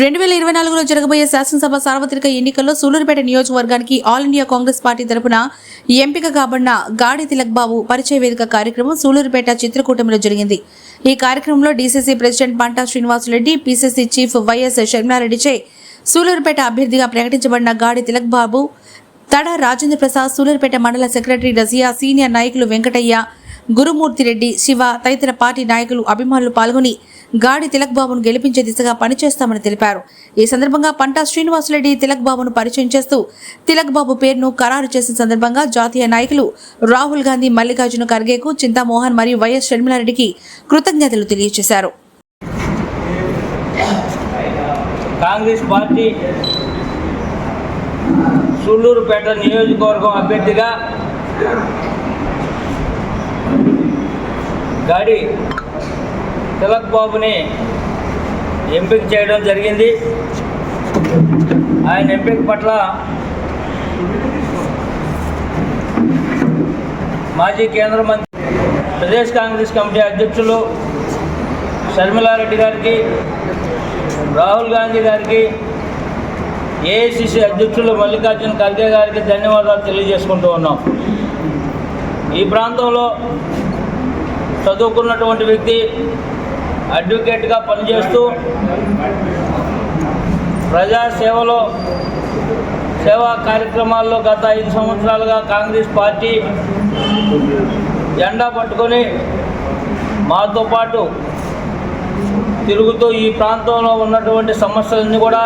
రెండు వేల ఇరవై నాలుగులో జరగబోయే శాసనసభ సార్వత్రిక ఎన్నికల్లో సూలూరుపేట నియోజకవర్గానికి ఆల్ ఇండియా కాంగ్రెస్ పార్టీ తరపున ఎంపిక కాబడిన గాడి తిలక్ బాబు పరిచయ వేదిక కార్యక్రమం సూలూరుపేట చిత్రకూటమిలో జరిగింది. ఈ కార్యక్రమంలో DCC president Panta Srinivasa Reddy PCC chief YS శర్మారెడ్డిచే Sullurpeta అభ్యర్థిగా ప్రకటించబడిన గాడి తిలక్ బాబు తడ రాజేంద్ర ప్రసాద్ సూలూరుపేట మండల సెక్రటరీ రజియా సీనియర్ నాయకులు వెంకటయ్య గురుమూర్తిరెడ్డి శివ తదితర పార్టీ నాయకులు అభిమానులు పాల్గొని గాడి తిలక్ బాబును గెలిపించే దిశగా పనిచేస్తామని తెలిపారు. ఈ సందర్భంగా పంటా శ్రీనివాసులరెడ్డి తిలక్ బాబును పరిచయం చేస్తూ తిలక్ బాబు పేరును ఖరారు చేసిన సందర్భంగా జాతీయ నాయకులు రాహుల్ గాంధీ మల్లికార్జున ఖర్గేకు చింతామోహన్ మరియు వైఎస్ షర్మిలారెడ్డికి కృతజ్ఞతలు తెలియజేశారు. కాంగ్రెస్ పార్టీ సూళ్ళూరుపేట నియోజకవర్గం అభ్యర్థిగా గాడి తిలక్ బాబుని ఎంపిక చేయడం జరిగింది. ఆయన ఎంపిక పట్ల మాజీ కేంద్ర మంత్రి ప్రదేశ్ కాంగ్రెస్ కమిటీ అధ్యక్షులు షర్మిలారెడ్డి గారికి రాహుల్ గాంధీ గారికి ఏఐసిసి అధ్యక్షులు మల్లికార్జున ఖర్గే గారికి ధన్యవాదాలు తెలియజేసుకుంటూ ఉన్నాం. ఈ ప్రాంతంలో చదువుకున్నటువంటి వ్యక్తి అడ్వకేట్గా పనిచేస్తూ ప్రజాసేవలో సేవా కార్యక్రమాల్లో గత ఐదు సంవత్సరాలుగా కాంగ్రెస్ పార్టీ జెండా పట్టుకొని మాతో పాటు తిరుగుతూ ఈ ప్రాంతంలో ఉన్నటువంటి సమస్యలన్నీ కూడా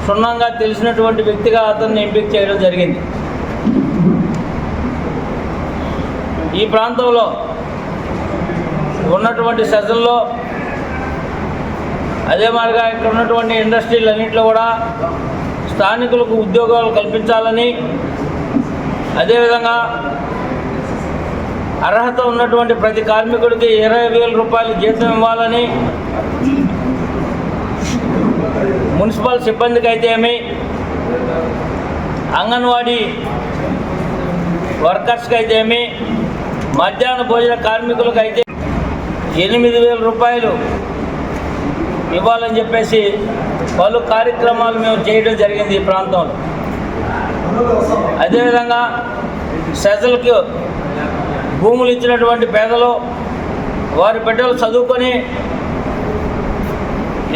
క్షుణ్ణంగా తెలిసినటువంటి వ్యక్తిగా అతన్ని ఎంపిక చేయడం జరిగింది. ఈ ప్రాంతంలో ఉన్నటువంటి సెషన్లో అదే మాదిరిగా ఇక్కడ ఉన్నటువంటి ఇండస్ట్రీలు అన్నింటిలో కూడా స్థానికులకు ఉద్యోగాలు కల్పించాలని అదేవిధంగా అర్హత ఉన్నటువంటి ప్రతి కార్మికుడికి ఇరవై వేల రూపాయలు జీతం ఇవ్వాలని మున్సిపల్ సిబ్బందికి అయితే ఏమి అంగన్వాడీ వర్కర్స్కి అయితే ఏమి మధ్యాహ్న భోజన కార్మికులకు అయితే ఎనిమిది వేల రూపాయలు ఇవ్వాలని చెప్పేసి పలు కార్యక్రమాలు మేము చేయడం జరిగింది ఈ ప్రాంతంలో. అదేవిధంగా సెజల్కి భూములు ఇచ్చినటువంటి పేదలు వారి బిడ్డలు చదువుకొని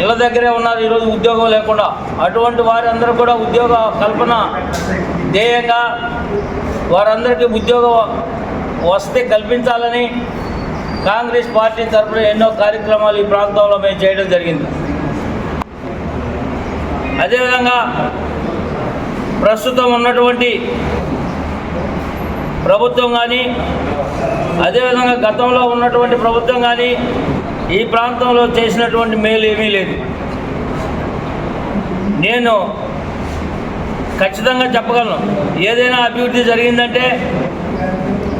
ఇళ్ళ దగ్గరే ఉన్నారు ఈరోజు ఉద్యోగం లేకుండా. అటువంటి వారందరూ కూడా ఉద్యోగ కల్పన ధ్యేయంగా వారందరికీ ఉద్యోగం వస్తే కల్పించాలని కాంగ్రెస్ పార్టీ తరఫున ఎన్నో కార్యక్రమాలు ఈ ప్రాంతంలో మేము చేయడం జరిగింది. అదేవిధంగా ప్రస్తుతం ఉన్నటువంటి ప్రభుత్వం కానీ అదేవిధంగా గతంలో ఉన్నటువంటి ప్రభుత్వం కానీ ఈ ప్రాంతంలో చేసినటువంటి మేలు ఏమీ లేదు. నేను ఖచ్చితంగా చెప్పగలను. ఏదైనా అభివృద్ధి జరిగిందంటే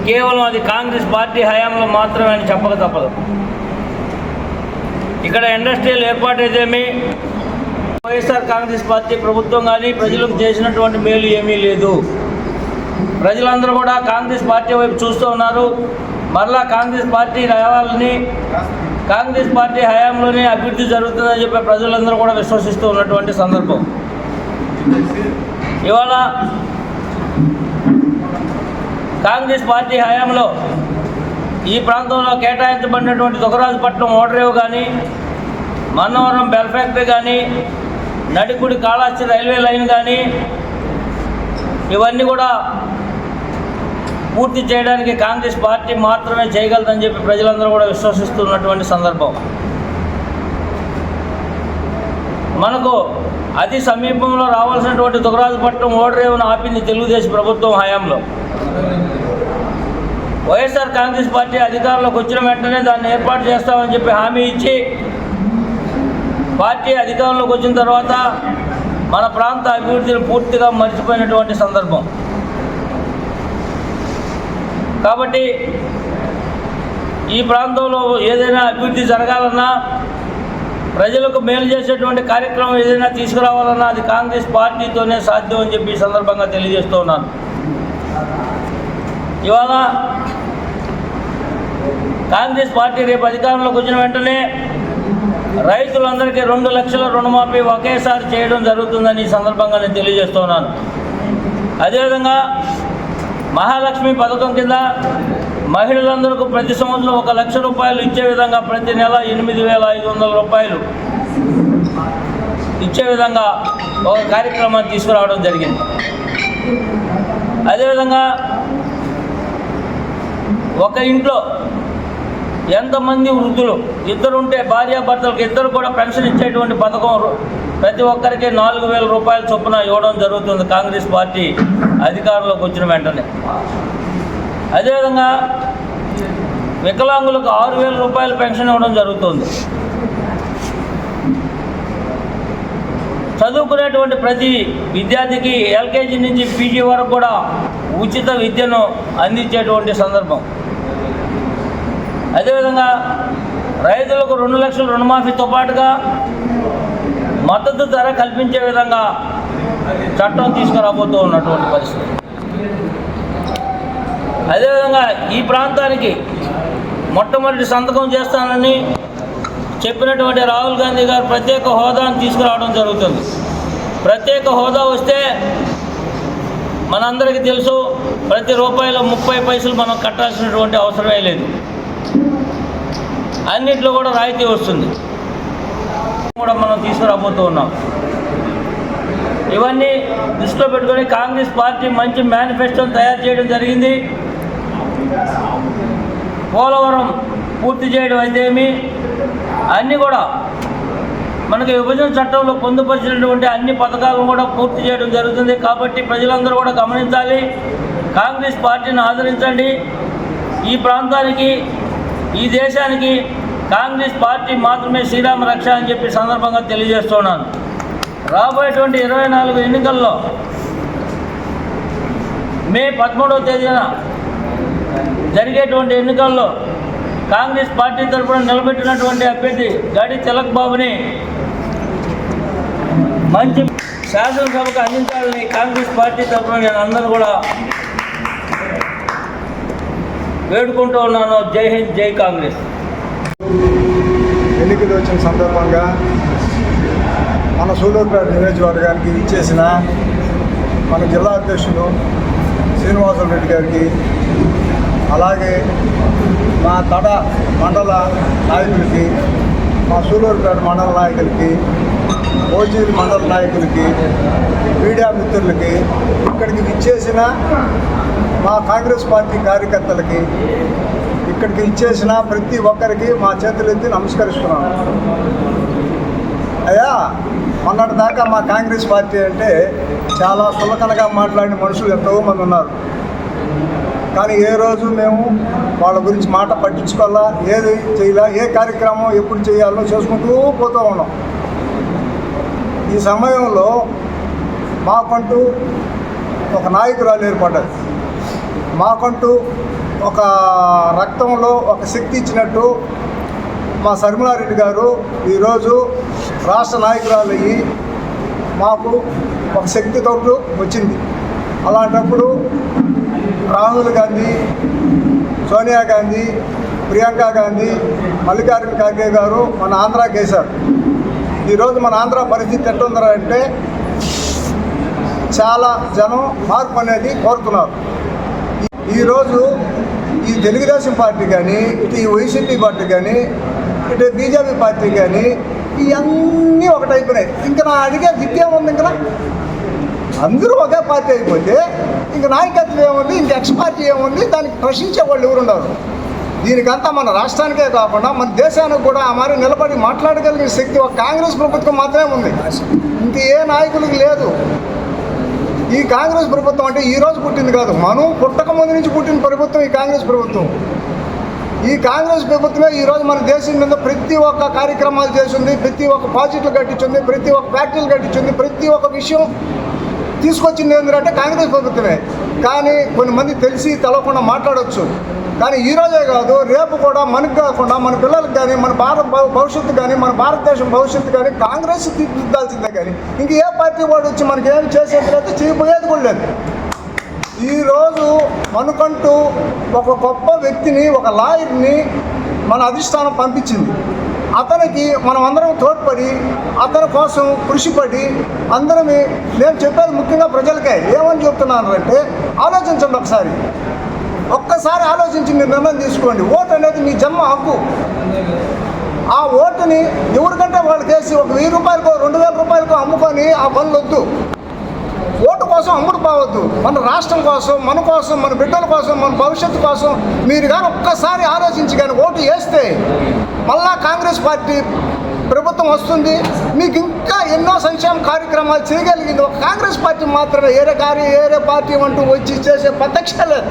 కేవలం అది కాంగ్రెస్ పార్టీ హయాంలో మాత్రమే అని చెప్పక తప్పదు. ఇక్కడ ఇండస్ట్రియల్ ఏర్పాటు అయితేమి వైఎస్ఆర్ కాంగ్రెస్ పార్టీ ప్రభుత్వం కానీ ప్రజలకు చేసినటువంటి మేలు ఏమీ లేదు. ప్రజలందరూ కూడా కాంగ్రెస్ పార్టీ వైపు చూస్తూ ఉన్నారు. మరలా కాంగ్రెస్ పార్టీ రావాలని కాంగ్రెస్ పార్టీ హయాంలోనే అభివృద్ధి జరుగుతుందని చెప్పి ప్రజలందరూ కూడా విశ్వసిస్తూ ఉన్నటువంటి సందర్భం. ఇవాళ కాంగ్రెస్ పార్టీ హయాంలో ఈ ప్రాంతంలో కేటాయించబడినటువంటి దుఃఖరాజుపట్నం ఓడరేవు కానీ మన్నవరం బెల్ ఫ్యాక్టరీ కానీ నడికుడి కాళాస్తి రైల్వే లైన్ కానీ ఇవన్నీ కూడా పూర్తి చేయడానికి కాంగ్రెస్ పార్టీ మాత్రమే చేయగలదని చెప్పి ప్రజలందరూ కూడా విశ్వసిస్తున్నటువంటి సందర్భం. మనకు అతి సమీపంలో రావాల్సినటువంటి దుగరాజుపట్నం ఓడరేవును ఆపింది తెలుగుదేశం ప్రభుత్వం హయాంలో. వైఎస్ఆర్ కాంగ్రెస్ పార్టీ అధికారంలోకి వచ్చిన వెంటనే దాన్ని ఏర్పాటు చేస్తామని చెప్పి హామీ ఇచ్చి పార్టీ అధికారంలోకి వచ్చిన తర్వాత మన ప్రాంత అభివృద్ధిని పూర్తిగా మర్చిపోయినటువంటి సందర్భం. కాబట్టి ఈ ప్రాంతంలో ఏదైనా అభివృద్ధి జరగాలన్నా ప్రజలకు మేలు చేసేటువంటి కార్యక్రమం ఏదైనా తీసుకురావాలన్నా అది కాంగ్రెస్ పార్టీతోనే సాధ్యం అని చెప్పి ఈ సందర్భంగా తెలియజేస్తూ ఉన్నాను. ఇవాళ కాంగ్రెస్ పార్టీ రేపు అధికారంలోకి వచ్చిన వెంటనే రైతులందరికీ రెండు లక్షల రుణమాఫీ ఒకేసారి చేయడం జరుగుతుందని ఈ సందర్భంగా నేను తెలియజేస్తున్నాను. అదేవిధంగా మహాలక్ష్మి పథకం కింద మహిళలందరికీ ప్రతి సంవత్సరం ఒక లక్ష రూపాయలు ఇచ్చే విధంగా ప్రతి నెల ఎనిమిది వేల ఐదు వందల రూపాయలు ఇచ్చే విధంగా ఒక కార్యక్రమాన్ని తీసుకురావడం జరిగింది. అదేవిధంగా ఒక ఇంట్లో ఎంతమంది వృద్ధులు ఇద్దరు ఉంటే భార్యాభర్తలకు ఇద్దరు కూడా పెన్షన్ ఇచ్చేటువంటి పథకం ప్రతి ఒక్కరికి నాలుగు వేల రూపాయల చొప్పున ఇవ్వడం జరుగుతుంది కాంగ్రెస్ పార్టీ అధికారంలోకి వచ్చిన వెంటనే. అదేవిధంగా వికలాంగులకు ఆరు వేల రూపాయల పెన్షన్ ఇవ్వడం జరుగుతుంది. చదువుకునేటువంటి ప్రతి విద్యార్థికి ఎల్కేజీ నుంచి పీజీ వరకు కూడా ఉచిత విద్యను అందించేటువంటి సందర్భం. అదేవిధంగా రైతులకు రెండు లక్షల రుణమాఫీతో పాటుగా మద్దతు ధర కల్పించే విధంగా చట్టం తీసుకురాబోతూ ఉన్నటువంటి పరిస్థితి. అదేవిధంగా ఈ ప్రాంతానికి మొట్టమొదటి సంతకం చేస్తానని చెప్పినటువంటి రాహుల్ గాంధీ గారు ప్రత్యేక హోదాను తీసుకురావడం జరుగుతుంది. ప్రత్యేక హోదా వస్తే మనందరికీ తెలుసు ప్రతి రూపాయలు ముప్పై పైసలు మనం కట్టాల్సినటువంటి అవసరమే లేదు. అన్నిట్లో కూడా రాయితీ వస్తుంది. కూడా మనం తీసుకురాబోతూ ఉన్నాం. ఇవన్నీ దృష్టిలో పెట్టుకొని కాంగ్రెస్ పార్టీ మంచి మేనిఫెస్టోని తయారు చేయడం జరిగింది. పోలవరం పూర్తి చేయడం అయితేమి అన్నీ కూడా మనకి విభజన చట్టంలో పొందుపరిచినటువంటి అన్ని పథకాలను కూడా పూర్తి చేయడం జరుగుతుంది. కాబట్టి ప్రజలందరూ కూడా గమనించాలి. కాంగ్రెస్ పార్టీని ఆదరించండి. ఈ ప్రాంతానికి ఈ దేశానికి కాంగ్రెస్ పార్టీ మాత్రమే శ్రీరామ రక్ష అని చెప్పి సందర్భంగా తెలియజేస్తున్నాను. రాబోయేటువంటి ఇరవై నాలుగు ఎన్నికల్లో మే పదమూడవ తేదీన జరిగేటువంటి ఎన్నికల్లో కాంగ్రెస్ పార్టీ తరఫున నిలబెట్టినటువంటి అభ్యర్థి గాడి తిలక్ బాబుని మంచి శాసనసభకు అందించాలని కాంగ్రెస్ పార్టీ తరఫున నేను అందరూ కూడా వేడుకుంటూ ఉన్నాను. జై హింద్ జై కాంగ్రెస్. ఎన్నికలు వచ్చిన సందర్భంగా మన సూలూరుపేట నియోజకవర్గానికి ఇచ్చేసిన మన జిల్లా అధ్యక్షులు శ్రీనివాసులు రెడ్డి గారికి అలాగే మా తడ మండల నాయకులకి మా సూలూరుపేట మండల నాయకులకి ఓజీలు మండల నాయకులకి మీడియా మిత్రులకి ఇక్కడికి ఇచ్చేసిన మా కాంగ్రెస్ పార్టీ కార్యకర్తలకి ఇక్కడికి ఇచ్చేసిన ప్రతి ఒక్కరికి మా చేతులెత్తి నమస్కరిస్తున్నాను. అయ్యా మొన్నటి దాకా మా కాంగ్రెస్ పార్టీ అంటే చాలా సులకనగా మాట్లాడిన మనుషులు ఎంతో మంది ఉన్నారు. కానీ ఏ రోజు మేము వాళ్ళ గురించి మాట పట్టించుకోవాలా ఏది చేయాలా ఏ కార్యక్రమం ఎప్పుడు చేయాలో చేసుకుంటూ పోతూ ఉన్నాం. ఈ సమయంలో మాకంటూ ఒక నాయకురాలు ఏర్పడ్డది మాకంటూ ఒక రక్తంలో ఒక శక్తి ఇచ్చినట్టు మా శర్మిలారెడ్డి గారు ఈరోజు రాష్ట్ర నాయకురాలు అయ్యి మాకు ఒక శక్తి తోడు వచ్చింది. అలాంటప్పుడు రాహుల్ గాంధీ సోనియా గాంధీ ప్రియాంక గాంధీ మల్లికార్జున ఖార్గే గారు మన ఆంధ్రాకి వేశారు ఈరోజు మన ఆంధ్ర పరిస్థితి ఎట్లుందంటే చాలా జనం మార్పు అనేది కోరుతున్నారు. ఈరోజు ఈ తెలుగుదేశం పార్టీ కానీ ఇటు ఈ వైసీపీ పార్టీ కానీ ఇటు బీజేపీ పార్టీ కానీ ఇవన్నీ ఒకటైపోయినాయి ఇంకా నా అడిగే దిక్కు ఏముంది ఇంకా అందరూ ఒకే పార్టీ అయిపోతే ఇంక నాయకత్వం ఏముంది ఇంక ఎక్స్ పార్టీ ఏముంది దానికి ప్రశ్నించే వాళ్ళు ఎవరున్నారు దీనికంతా మన రాష్ట్రానికే కాకుండా మన దేశానికి కూడా మరి నిలబడి మాట్లాడగలిగిన శక్తి ఒక కాంగ్రెస్ ప్రభుత్వం మాత్రమే ఉంది. ఇంక ఏ నాయకులకి లేదు. ఈ కాంగ్రెస్ ప్రభుత్వం అంటే ఈ రోజు పుట్టింది కాదు. మనం పుట్టక ముందు నుంచి పుట్టిన ప్రభుత్వం ఈ కాంగ్రెస్ ప్రభుత్వం. ఈ కాంగ్రెస్ ప్రభుత్వమే ఈ రోజు మన దేశం మీద ప్రతి ఒక్క కార్యక్రమాలు చేసింది ప్రతి ఒక్క ప్రాజెక్టులు కట్టించింది ప్రతి ఒక్క ఫ్యాక్టరీలు కట్టించింది ప్రతి ఒక్క విషయం తీసుకొచ్చింది ఏంటంటే కాంగ్రెస్ ప్రభుత్వమే. కానీ కొంతమంది తెలిసి తెలవకుండా మాట్లాడవచ్చు కానీ ఈరోజే కాదు రేపు కూడా మనకు కాకుండా మన పిల్లలకు కానీ మన భారత భవిష్యత్తు కానీ మన భారతదేశం భవిష్యత్తు కానీ కాంగ్రెస్ తీర్చిదిద్దాల్సిందే కానీ ఇంక ఏ పార్టీ వాడు వచ్చి మనకి ఏమి చేసేది లేదు చేయబోయేది కూడా లేదు. ఈరోజు మనకంటూ ఒక గొప్ప వ్యక్తిని ఒక లాయర్ని మన అధిష్టానం పంపించింది. అతనికి మనం అందరం తోడ్పడి అతని కోసం కృషిపడి అందరమే నేను చెప్పేది ముఖ్యంగా ప్రజలకే ఏమని చెప్తున్నాను అంటే ఆలోచించండి ఒకసారి. ఒక్కసారి ఆలోచించి మీరు నిర్ణయం తీసుకోండి. ఓటు అనేది మీ జన్మ హక్కు. ఆ ఓటుని ఎవరికంటే వాళ్ళు చేసి ఒక వెయ్యి రూపాయలకో రెండు వేల రూపాయలకో అమ్ముకొని ఆ పనులు వద్దు. ఓటు కోసం అమ్ముడు పోవద్దు మన రాష్ట్రం కోసం మన కోసం మన బిడ్డల కోసం మన భవిష్యత్తు కోసం మీరు కానీ ఒక్కసారి ఆలోచించి కానీ ఓటు వేస్తే మళ్ళా కాంగ్రెస్ పార్టీ ప్రభుత్వం వస్తుంది. మీకు ఇంకా ఎన్నో సంక్షేమ కార్యక్రమాలు చేయగలిగింది. ఒక కాంగ్రెస్ పార్టీ మాత్రమే. ఏరే కార్య ఏరే పార్టీ అంటూ వచ్చి చేసే ప్రత్యక్ష లేదు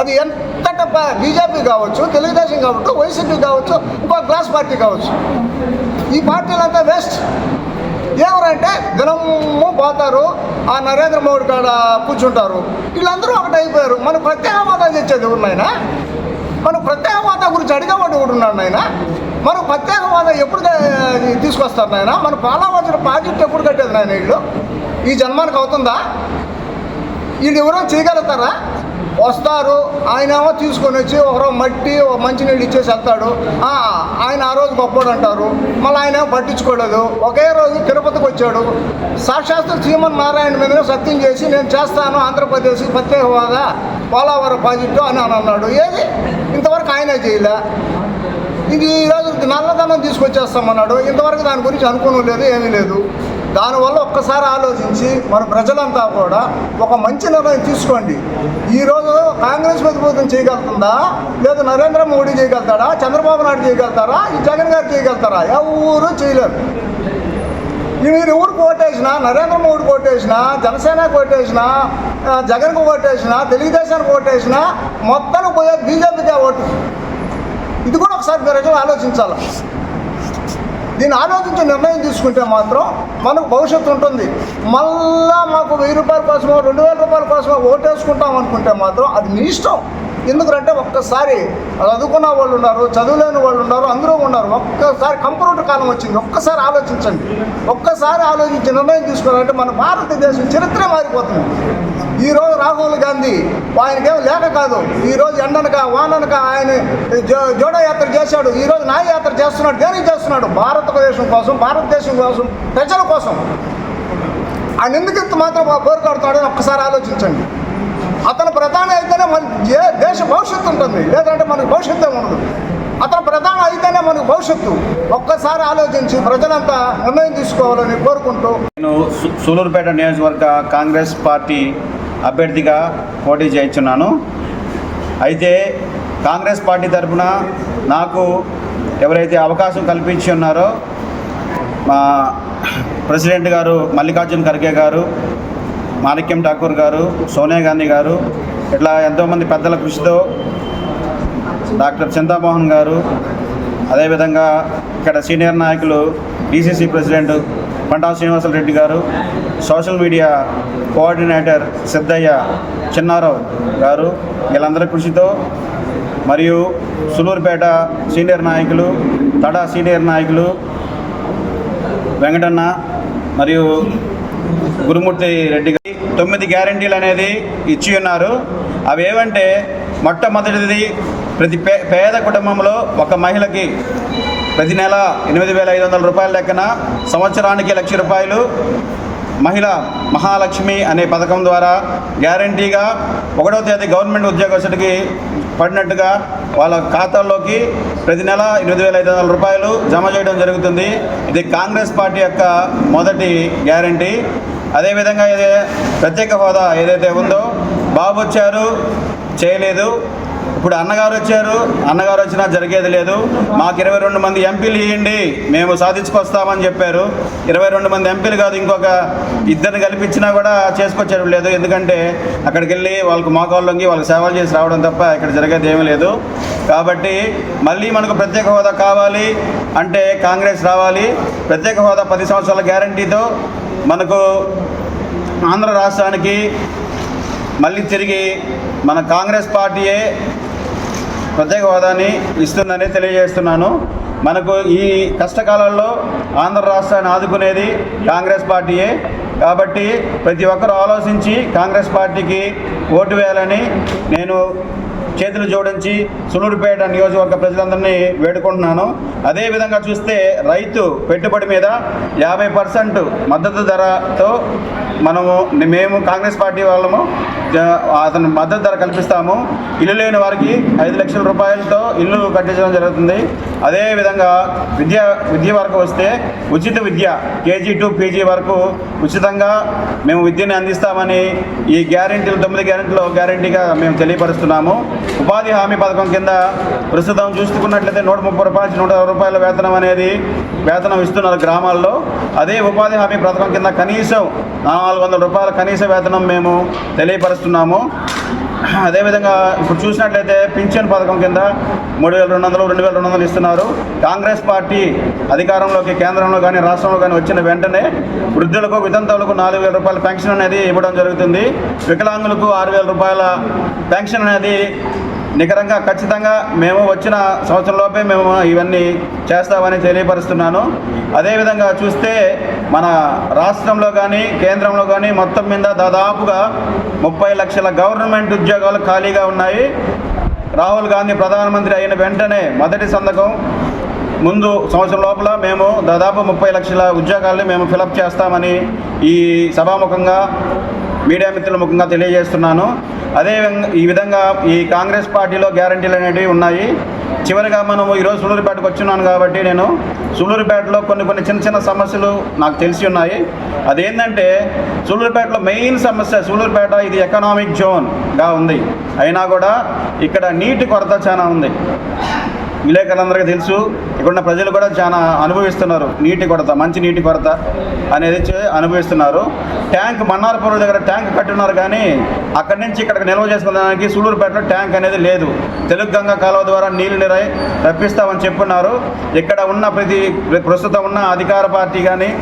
అది ఎంతట బీజేపీ కావచ్చు తెలుగుదేశం కావచ్చు వైసీపీ కావచ్చు ఇంకో క్లాస్ పార్టీ కావచ్చు. ఈ పార్టీలంతా వేస్ట్. ఎవరంటే దినము పోతారు ఆ నరేంద్ర మోడీ కాడ కూర్చుంటారు. వీళ్ళందరూ ఒకటి అయిపోయారు. మనకు ప్రత్యేక హోదా తెచ్చేది ఎవరినైనా? మన ప్రత్యేక హోదా గురించి అడిగేవాడు ఒకడు ఉన్నాడు నాయన? మనం ప్రత్యేక హోదా ఎప్పుడు తీసుకొస్తారు నాయన? మన పాలవలసిన ప్రాజెక్ట్ ఎప్పుడు కట్టేది నాయన వీళ్ళు? ఈ జన్మానికి అవుతుందా? వీళ్ళు ఎవరో చేయగలుగుతారా? వస్తారు. ఆయన ఏమో తీసుకొని వచ్చి ఒకరో మట్టి ఒక మంచినీళ్ళు ఇచ్చేసి వెళ్తాడు. ఆయన ఆ రోజు గొప్పోడు అంటారు. మళ్ళీ ఆయన ఏమో పట్టించుకోలేదు. ఒకే రోజు తిరుపతికి వచ్చాడు. సాక్షాత్తు శ్రీమన్ నారాయణ మీద సత్యం చేసి నేను చేస్తాను ఆంధ్రప్రదేశ్ ప్రత్యేక హోదా పోలవరం ప్రాజెక్టు అని అని అన్నాడు. ఏది? ఇంతవరకు ఆయనే చేయలే. ఇది ఈరోజు నల్లధనం తీసుకొచ్చేస్తామన్నాడు. ఇంతవరకు దాని గురించి అనుకోవడం లేదు ఏమీ లేదు. దానివల్ల ఒక్కసారి ఆలోచించి మన ప్రజలంతా కూడా ఒక మంచి నిర్ణయం తీసుకోండి. ఈరోజు కాంగ్రెస్ ప్రభుత్వం చేయగలుగుతుందా? లేదా నరేంద్ర మోడీ చేయగలుగుతాడా? చంద్రబాబు నాయుడు చేయగలుగుతారా? ఈ జగన్ గారు చేయగలుగుతారా? ఎవరు చేయలేరు. ఈ మీరు ఊరు ఓటేసినా నరేంద్ర మోడీ ఓటేసినా జనసేన ఓటేసినా జగన్కు ఓటేసినా తెలుగుదేశానికి ఓటేసినా మొత్తం పోయే బీజేపీకే ఓటు. ఇది కూడా ఒకసారి ప్రజలు ఆలోచించాలి? దీన్ని ఆలోచించి నిర్ణయం తీసుకుంటే మాత్రం మనకు భవిష్యత్తు ఉంటుంది. మళ్ళా మాకు వెయ్యి రూపాయల కోసమో రెండు వేల రూపాయల కోసమో ఓటేసుకుంటాం అనుకుంటే మాత్రం అది మీ ఇష్టం. ఎందుకంటే ఒక్కసారి చదువుకున్న వాళ్ళు ఉన్నారు చదువులేని వాళ్ళు ఉన్నారు అందరూ ఉన్నారు. ఒక్కసారి కంప్యూటర్ కాలం వచ్చింది. ఒక్కసారి ఆలోచించండి. ఒక్కసారి ఆలోచించి నిర్ణయం తీసుకోవాలంటే మన భారతదేశం చరిత్ర మారిపోతుంది. ఈరోజు రాహుల్ గాంధీ ఆయనకేం లేక కాదు. ఈరోజు ఎండనక వాననక ఆయన జోడో యాత్ర చేశాడు. ఈరోజు నా యాత్ర చేస్తున్నాడు. దేనికి చేస్తున్నాడు? భారతదేశం కోసం భారతదేశం కోసం ప్రజల కోసం. ఆయన ఎందుకు ఇంత మాత్రం కోరుకాడుతున్నాడని ఒక్కసారి ఆలోచించండి. అతను ప్రధాని అయితేనే మన దేశ భవిష్యత్తు ఉంటుంది. లేదంటే మనకు భవిష్యత్తు ఉండదు. అతను ప్రధాని అయితేనే మనకు భవిష్యత్తు. ఒక్కసారి ఆలోచించి ప్రజలంతా నిర్ణయం తీసుకోవాలని కోరుకుంటూ నేను సు- సూలూరుపేట నియోజకవర్గ కాంగ్రెస్ పార్టీ అభ్యర్థిగా పోటీ చేయించున్నాను. అయితే కాంగ్రెస్ పార్టీ తరఫున నాకు ఎవరైతే అవకాశం కల్పించి ఉన్నారో మా ప్రెసిడెంట్ గారు మల్లికార్జున్ ఖర్గే గారు మాణిక్యం ఠాకూర్ గారు సోనియా గాంధీ గారు ఇట్లా ఎంతోమంది పెద్దల కృషితో డాక్టర్ చింతామోహన్ గారు అదేవిధంగా ఇక్కడ సీనియర్ నాయకులు డీసీసీ ప్రెసిడెంట్ పంటా శ్రీనివాసరెడ్డి గారు social media coordinator Siddaiah Chinnarao గారు వీళ్ళందరి కృషితో మరియు సులూరుపేట సీనియర్ నాయకులు తడా సీనియర్ నాయకులు వెంకటన్న మరియు గురుమూర్తి రెడ్డి గారి తొమ్మిది గ్యారంటీలు అనేది ఇచ్చి ఉన్నారు అవి ఏమంటే మొట్టమొదటిది ప్రతి పే పేద కుటుంబంలో ఒక మహిళకి ప్రతి నెల ఎనిమిది వేల ఐదు వందల రూపాయల లెక్కన సంవత్సరానికి లక్ష రూపాయలు మహిళ మహాలక్ష్మి అనే పథకం ద్వారా గ్యారంటీగా ఒకటో తేదీ గవర్నమెంట్ ఉద్యోగస్తుడికి పడినట్టుగా వాళ్ళ ఖాతాల్లోకి ప్రతి నెల ఎనిమిది వేల ఐదు వందల రూపాయలు జమ చేయడం జరుగుతుంది. ఇది కాంగ్రెస్ పార్టీ యొక్క మొదటి గ్యారంటీ. అదేవిధంగా ఇది ప్రత్యేక హోదా ఏదైతే ఉందో బాబు వచ్చారు చేయలేదు. ఇప్పుడు అన్నగారు వచ్చారు అన్నగారు వచ్చినా జరిగేది లేదు. మాకు ఇరవై రెండు మంది ఎంపీలు ఇవ్వండి మేము సాధించుకొస్తామని చెప్పారు. ఇరవై రెండు మంది ఎంపీలు కాదు ఇంకొక ఇద్దరిని కల్పించినా కూడా చేసుకొచ్చేది లేదు. ఎందుకంటే అక్కడికి వెళ్ళి వాళ్ళకు మోకాళ్ళొంగి వాళ్ళకి సేవలు చేసి రావడం తప్ప ఇక్కడ జరిగేది ఏమీ లేదు. కాబట్టి మళ్ళీ మనకు ప్రత్యేక హోదా కావాలి అంటే కాంగ్రెస్ రావాలి. ప్రత్యేక హోదా పది సంవత్సరాల గ్యారంటీతో మనకు ఆంధ్ర రాష్ట్రానికి మళ్ళీ తిరిగి మన కాంగ్రెస్ పార్టీయే ప్రత్యేక హోదాని ఇస్తుందని తెలియజేస్తున్నాను. మనకు ఈ కష్టకాలంలో ఆంధ్ర రాష్ట్రాన్ని ఆదుకునేది కాంగ్రెస్ పార్టీయే. కాబట్టి ప్రతి ఒక్కరూ ఆలోచించి కాంగ్రెస్ పార్టీకి ఓటు వేయాలని నేను చేతులు జోడించి సులూరుపేట నియోజకవర్గ ప్రజలందరినీ వేడుకుంటున్నాను. అదేవిధంగా చూస్తే రైతు పెట్టుబడి మీద యాభై పర్సెంట్ మద్దతు ధరతో మనము మేము కాంగ్రెస్ పార్టీ వాళ్ళము అతను మద్దతు ధర కల్పిస్తాము. ఇల్లు లేని వారికి ఐదు లక్షల రూపాయలతో ఇల్లు కట్టించడం జరుగుతుంది. అదేవిధంగా విద్య విద్య వరకు వస్తే ఉచిత విద్య కేజీ టు పీజీ వరకు ఉచితంగా మేము విద్యని అందిస్తామని ఈ గ్యారెంటీలు తొమ్మిది గ్యారంటీలో గ్యారెంటీగా మేము తెలియపరుస్తున్నాము. ఉపాధి హామీ పథకం కింద ప్రస్తుతం చూసుకున్నట్లయితే నూట ముప్పై రూపాయల నుంచి నూట రూపాయల వేతనం అనేది వేతనం ఇస్తున్నారు గ్రామాల్లో. అదే ఉపాధి హామీ పథకం కింద కనీసం నాలుగు వందల రూపాయల కనీస వేతనం మేము తెలియపరుస్తున్నాము. అదేవిధంగా ఇప్పుడు చూసినట్లయితే పింఛన్ పథకం కింద మూడు వేల రెండు వందలు రెండు వేల రెండు వందలు ఇస్తున్నారు. కాంగ్రెస్ పార్టీ అధికారంలోకి కేంద్రంలో కానీ రాష్ట్రంలో కానీ వచ్చిన వెంటనే వృద్ధులకు వితంతువులకు నాలుగు వేల రూపాయల పెన్షన్ అనేది ఇవ్వడం జరుగుతుంది. వికలాంగులకు ఆరు వేల రూపాయల పెన్షన్ అనేది నికరంగా ఖచ్చితంగా మేము వచ్చిన సంవత్సరంలోపే మేము ఇవన్నీ చేస్తామని తెలియపరుస్తున్నాను. అదేవిధంగా చూస్తే మన రాష్ట్రంలో కానీ కేంద్రంలో కానీ మొత్తం మీద దాదాపుగా ముప్పై లక్షల గవర్నమెంట్ ఉద్యోగాలు ఖాళీగా ఉన్నాయి. రాహుల్ గాంధీ ప్రధానమంత్రి అయిన వెంటనే మొదటి సంతకం. ముందు సంవత్సరం లోపల మేము దాదాపు ముప్పై లక్షల ఉద్యోగాల్ని మేము ఫిలప్ చేస్తామని ఈ సభాముఖంగా మీడియా మిత్రుల ముఖంగా తెలియజేస్తున్నాను. అదేవిధంగా ఈ విధంగా ఈ కాంగ్రెస్ పార్టీలో గ్యారంటీలు అనేటివి ఉన్నాయి. చివరిగా మనము ఈరోజు సులూరుపేటకు వచ్చున్నాను కాబట్టి నేను సులూరుపేటలో కొన్ని కొన్ని చిన్న చిన్న సమస్యలు నాకు తెలిసి ఉన్నాయి. అదేంటంటే సూళ్ళూరుపేటలో మెయిన్ సమస్య సూళ్ళూరుపేట ఇది ఎకనామిక్ జోన్గా ఉంది. అయినా కూడా ఇక్కడ నీటి కొరత చాలా ఉంది. విలేకరులందరికీ తెలుసు ఇక్కడున్న ప్రజలు కూడా చాలా అనుభవిస్తున్నారు. నీటి కొరత మంచి నీటి కొరత అనేది చే- అనుభవిస్తున్నారు. ట్యాంక్ మన్నారపురం దగ్గర ట్యాంక్ కట్టున్నారు కానీ అక్కడి నుంచి ఇక్కడికి నిల్వ చేసుకునేదానికి సూళ్ళూరుపేటలో ట్యాంక్ అనేది లేదు. తెలుగు గంగా కాలువ ద్వారా నీళ్ళు నిరై రప్పిస్తామని చెప్పున్నారు. ఇక్కడ ఉన్న ప్రతి ప్రస్తుతం ఉన్న అధికార పార్టీ కానీ